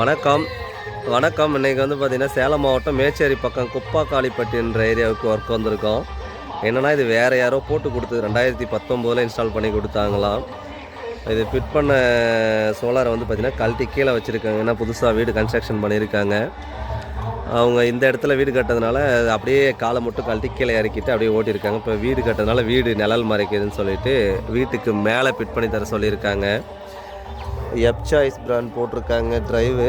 வணக்கம். வணக்கம். இன்றைக்கி வந்து பார்த்திங்கன்னா சேலம் மாவட்டம் மேச்சேரி பக்கம் குப்பாக்காளிப்பட்டின்ற ஏரியாவுக்கு ஒர்க் வந்திருக்கோம். என்னென்னா இது வேறு யாரோ போட்டு கொடுத்து ரெண்டாயிரத்தி பத்தொம்போதில் இன்ஸ்டால் பண்ணி கொடுத்தாங்களாம். இது ஃபிட் பண்ண சோலாரை வந்து பார்த்திங்கன்னா கழட்டி கீழே வச்சுருக்காங்க. ஏன்னா புதுசாக வீடு கன்ஸ்ட்ரக்ஷன் பண்ணியிருக்காங்க. அவங்க இந்த இடத்துல வீடு கட்டதுனால அப்படியே காலை மட்டும் கழட்டி கீழே இறக்கிட்டு அப்படியே ஓட்டியிருக்காங்க. இப்போ வீடு கட்டதுனால வீடு நிழல் மறைக்குதுன்னு சொல்லிட்டு வீட்டுக்கு மேலே ஃபிட் பண்ணி தர சொல்லியிருக்காங்க. எப் சாய்ஸ் பிராண்ட் போட்டிருக்காங்க ட்ரைவு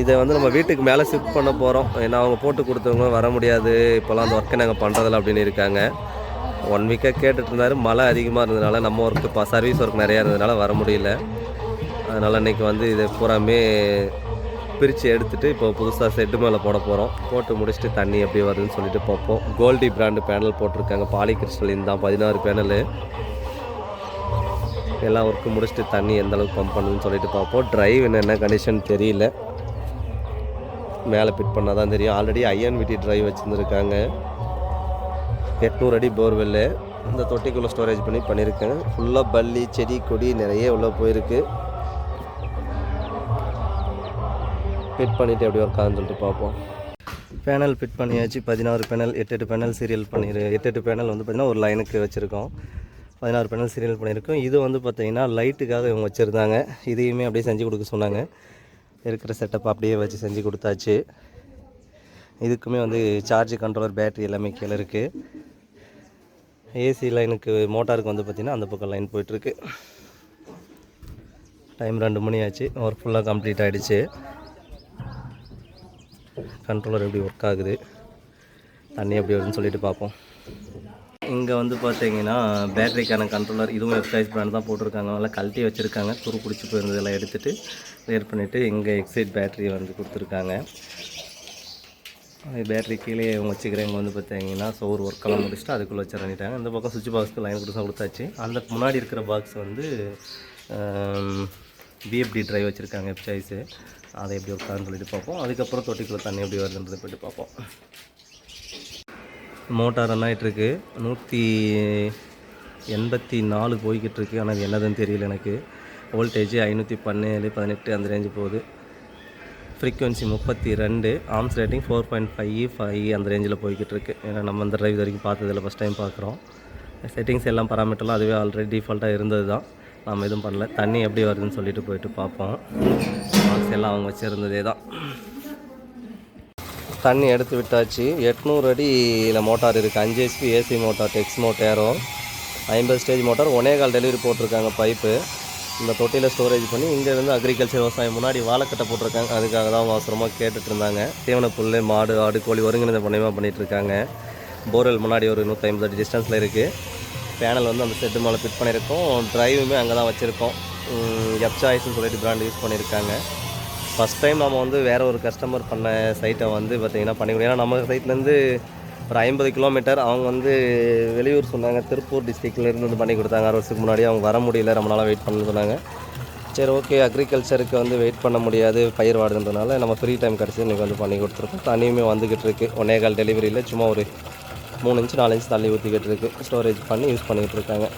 இதை வந்து நம்ம வீட்டுக்கு மேலே ஷிஃப்ட் பண்ண போகிறோம் ஏன்னா அவங்க போட்டு கொடுத்தவங்க வர முடியாது. இப்போலாம் அந்த ஒர்க்கை நாங்கள் பண்ணுறதில்ல அப்படின்னு இருக்காங்க. ஒன் வீக்காக கேட்டுட்டு இருந்தாரு. மழை அதிகமாக இருந்ததுனால நம்ம ஒர்க்கு இப்போ சர்வீஸ் ஒர்க் நிறையா இருந்ததுனால வர முடியல. அதனால் இன்றைக்கி வந்து இதை பூராமே பிரித்து எடுத்துகிட்டு இப்போ புதுசாக செட்டு மேலே போட போகிறோம் போட்டு முடிச்சுட்டு தண்ணி எப்படி வருதுன்னு சொல்லிட்டு பார்ப்போம். கோல்டி பிராண்டு பேனல் போட்டிருக்காங்க. பாலி கிறிஸ்டலின் தான் பதினாறு பேனலு எல்லா ஒர்க்கும் முடிச்சுட்டு தண்ணி எந்த அளவுக்கு பம்ப் பண்ணுதுன்னு சொல்லிட்டு பார்ப்போம். ட்ரைவ் என்ன கண்டிஷன் தெரியல. மேலே ஃபிட் பண்ணால் தான் தெரியும். ஆல்ரெடி ஐஎன்விடி ட்ரைவ் வச்சுருந்துருக்காங்க. எட்நூறு அடி போர்வெல்லு இந்த தொட்டிக்குள்ளே ஸ்டோரேஜ் பண்ணி பண்ணியிருக்கேன் ஃபுல்லாக பள்ளி செடி கொடி நிறைய உள்ளே போயிருக்கு. ஃபிட் பண்ணிவிட்டு எப்படி ஒர்க் சொல்லிட்டு பார்ப்போம். பேனல் ஃபிட் பண்ணியாச்சு. பதினாறு பேனல் எட்டு எட்டு பேனல் சீரியல் பண்ணிடு எட்டு எட்டு பேனல் வந்து பார்த்திங்கன்னா ஒரு லைனுக்கு வச்சுருக்கோம். பதினாறு பேனல் சீரியல் பண்ணியிருக்கோம். இது வந்து பார்த்திங்கன்னா லைட்டுக்காக இவங்க வச்சுருந்தாங்க. இதையுமே அப்படியே செஞ்சு கொடுக்க சொன்னாங்க. இருக்கிற செட்டப் அப்படியே வச்சு செஞ்சு கொடுத்தாச்சு. இதுக்குமே வந்து சார்ஜ் கண்ட்ரோலர் பேட்டரி எல்லாமே கீழே இருக்குது ஏசி லைனுக்கு மோட்டாருக்கு வந்து பார்த்திங்கன்னா அந்த பக்கம் லைன் போயிட்டுருக்கு. டைம் ரெண்டு மணி ஆச்சு. ஒர்க் ஃபுல்லாக கம்ப்ளீட் ஆகிடுச்சு கண்ட்ரோலர் எப்படி ஒர்க் ஆகுது? தண்ணி எப்படி வருதுன்னு சொல்லிட்டு பார்ப்போம். இங்கே வந்து பார்த்தீங்கன்னா பேட்டரிக்கான கண்ட்ரோலர் இதுவும் எக்ஸைஸ் பிராண்ட் தான் போட்டிருக்காங்க. நல்லா கழட்டி வச்சுருக்காங்க. துரு பிடிச்சி போயிருந்ததெல்லாம் எடுத்துகிட்டு கிளியர் பண்ணிவிட்டு இங்கே எக்ஸைட் பேட்டரி வந்து கொடுத்துருக்காங்க. பேட்டரி கீழே இவங்க வச்சுக்கிறேன் இங்கே வந்து பார்த்தீங்கன்னா சோறு ஒர்க்கெல்லாம் முடிச்சுட்டு அதுக்குள்ளே வச்சு பண்ணிட்டாங்க. இந்த பக்கம் சுவிட்ச் பாக்ஸ்க்கு லைன் கொடுத்தா கொடுத்தாச்சு. அந்த முன்னாடி இருக்கிற பாக்ஸ் வந்து பிஎஃப்டி ட்ரைவ் வச்சுருக்காங்க வெப்சைஸு அதை எப்படி உட்காருன்னு சொல்லிட்டு பார்ப்போம். அதுக்கப்புறம் தொட்டிக்குள்ளே தண்ணி எப்படி வருதுன்றதை போய்ட்டு பார்ப்போம். மோட்டார் ரன் ஆகிட்டுருக்கு நூற்றி எண்பத்தி நாலு போய்கிட்டு இருக்கு ஆனால் அது என்னதுன்னு தெரியல எனக்கு. வோல்டேஜ் ஐநூற்றி பன்னேழு பதினெட்டு அந்த ரேஞ்சு போகுது. ஃப்ரீக்குவென்சி முப்பத்தி ரெண்டு amps rating four point five five அந்த ரேஞ்சில் போய்கிட்டு இருக்கு ஏன்னா நம்ம அந்த டிரைவ் வரைக்கும் பார்த்ததில்ல ஃபஸ்ட் டைம் பார்க்குறோம். செட்டிங்ஸ் எல்லாம் பராமீட்டர்லாம் அதுவே ஆல்ரெடி டிஃபால்ட்டாக இருந்தது தான் நம்ம எதுவும் பண்ணல. தண்ணி எப்படி வருதுன்னு சொல்லிட்டு போயிட்டு பார்ப்போம். எல்லாம் அவங்க வச்சுருந்ததே தான் தண்ணி எடுத்து விட்டாச்சு. எட்நூறு அடியில் மோட்டார் இருக்குது அஞ்சு ஹெச்பி ஏசி மோட்டார் டெக்ஸ் மோட்டேரோ ஐம்பது ஸ்டேஜ் மோட்டார். ஒனேகால் டெலிவரி போட்டிருக்காங்க பைப்பு இந்த தொட்டியில் ஸ்டோரேஜ் பண்ணி இங்கேருந்து அக்ரிகல்ச்சர் விவசாயம் முன்னாடி வாழைக்கட்டை போட்டிருக்காங்க. அதுக்காக தான் அவசரமாக கேட்டுட்டு இருந்தாங்க. தீவன புல் மாடு ஆடு கோழி ஒருங்கிணைந்த பண்ணியமாக பண்ணிகிட்டு இருக்காங்க. போர்வெல் முன்னாடி ஒரு நூற்றி ஐம்பது அடி டிஸ்டன்ஸில் இருக்குது பேனல் வந்து அந்த செட்டு மேலே ஃபிட் பண்ணியிருக்கோம். ட்ரைவுமே அங்கே தான் வச்சுருக்கோம். எப்சாய்ஸ்னு சொல்லிட்டு பிராண்ட் யூஸ் பண்ணியிருக்காங்க. ஃபஸ்ட் டைம் நம்ம வந்து வேறு ஒரு கஸ்டமர் பண்ண சைட்டை வந்து பார்த்திங்கன்னா பண்ணி கொடுக்கும் ஏன்னா நம்ம சைட்லேருந்து ஒரு ஐம்பது கிலோமீட்டர் அவங்க வந்து வெளியூர் சொன்னாங்க. திருப்பூர் டிஸ்ட்ரிக்ட்லேருந்து வந்து பண்ணி கொடுத்தாங்க. ஆறு வருஷத்துக்கு முன்னாடி அவங்க வர முடியல. ரொம்ப நாளாக வெயிட் பண்ண சொன்னாங்க. சரி ஓகே அக்ரிகல்ச்சருக்கு வந்து வெயிட் பண்ண முடியாது. பயிர் வாடுன்றதுனால நம்ம ஃப்ரீ டைம் கிடச்சி இன்றைக்கி வந்து பண்ணி கொடுத்துருக்கோம். தண்ணியுமே வந்துக்கிட்டு இருக்குது ஒன்னே கால் டெலிவரியில் சும்மா ஒரு மூணு இன்ச்சு நாலு இன்ச்சு தள்ளி ஊற்றிக்கிட்டு இருக்குது ஸ்டோரேஜ் பண்ணி யூஸ் பண்ணிக்கிட்டு இருக்காங்க.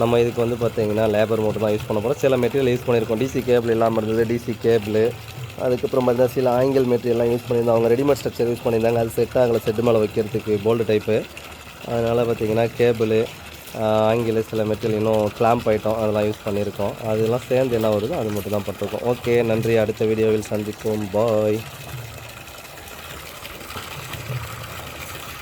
நம்ம இதுக்கு வந்து பார்த்தீங்கன்னா லேபர் மட்டும் தான் யூஸ் பண்ண போகிறோம் சில மெட்டீரியல் யூஸ் பண்ணியிருக்கோம். டிசி கேபிள் இல்லாமல் இருந்தது டிசி கேபிள் அதுக்கப்புறம் பார்த்தீங்கன்னா சில ஆங்கிள் மெட்டீரியல்லாம் யூஸ் பண்ணியிருந்தோம். அவங்க ரெடிமேட் ஸ்ட்ரக்சர் யூஸ் பண்ணியிருந்தாங்க. அது செட் ஆகலை. செட்டு மேலே வைக்கிறதுக்கு போல்டு டைப்பு அதனால் பார்த்தீங்கன்னா கேபிள் ஆங்கில சில மெட்டீரியல் இன்னும் கிளாம்ப் ஐட்டம் அதெல்லாம் யூஸ் பண்ணியிருக்கோம். அதெல்லாம் சேர்ந்து என்ன வருதோ அது மட்டும் தான் பட்டிருக்கோம் ஓகே நன்றி. அடுத்த வீடியோவில் சந்திக்கும் பாய்